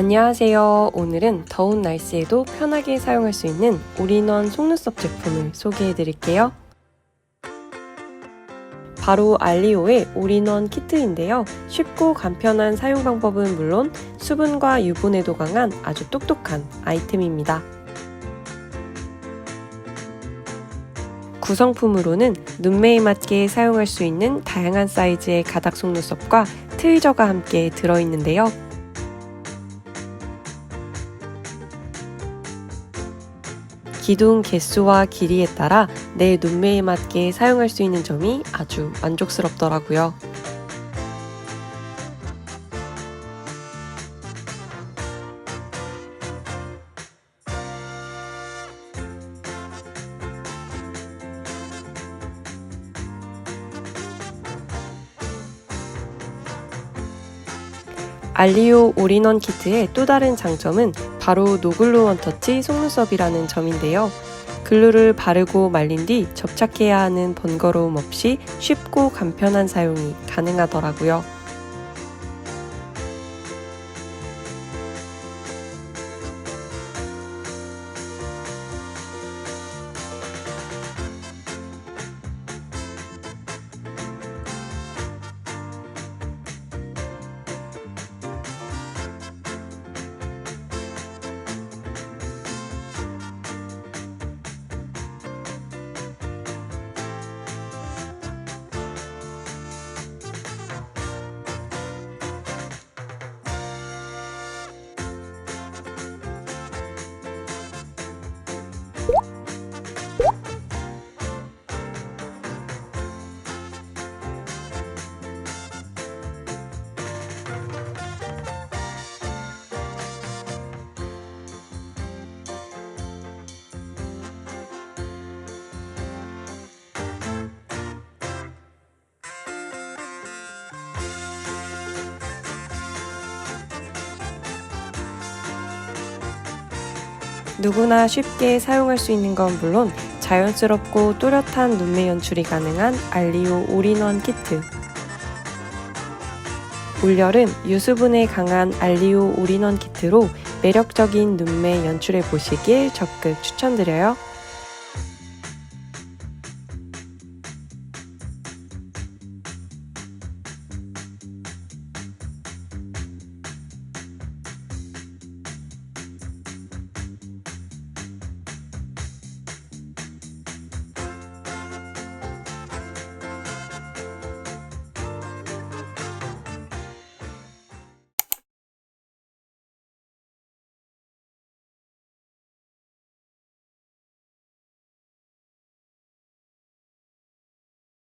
안녕하세요. 오늘은 더운 날씨에도 편하게 사용할 수 있는 올인원 속눈썹 제품을 소개해 드릴게요. 바로 알리오의 올인원 키트인데요. 쉽고 간편한 사용 방법은 물론 수분과 유분에도 강한 아주 똑똑한 아이템입니다. 구성품으로는 눈매에 맞게 사용할 수 있는 다양한 사이즈의 가닥 속눈썹과 트위저가 함께 들어있는데요. 기둥 개수와 길이에 따라 내 눈매에 맞게 사용할 수 있는 점이 아주 만족스럽더라고요. 알리오 올인원 키트의 또 다른 장점은 바로 노글루 원터치 속눈썹이라는 점인데요. 글루를 바르고 말린 뒤 접착해야 하는 번거로움 없이 쉽고 간편한 사용이 가능하더라고요. 누구나 쉽게 사용할 수 있는 건 물론 자연스럽고 또렷한 눈매 연출이 가능한 알리오 올인원 키트. 올여름 유수분에 강한 알리오 올인원 키트로 매력적인 눈매 연출해 보시길 적극 추천드려요.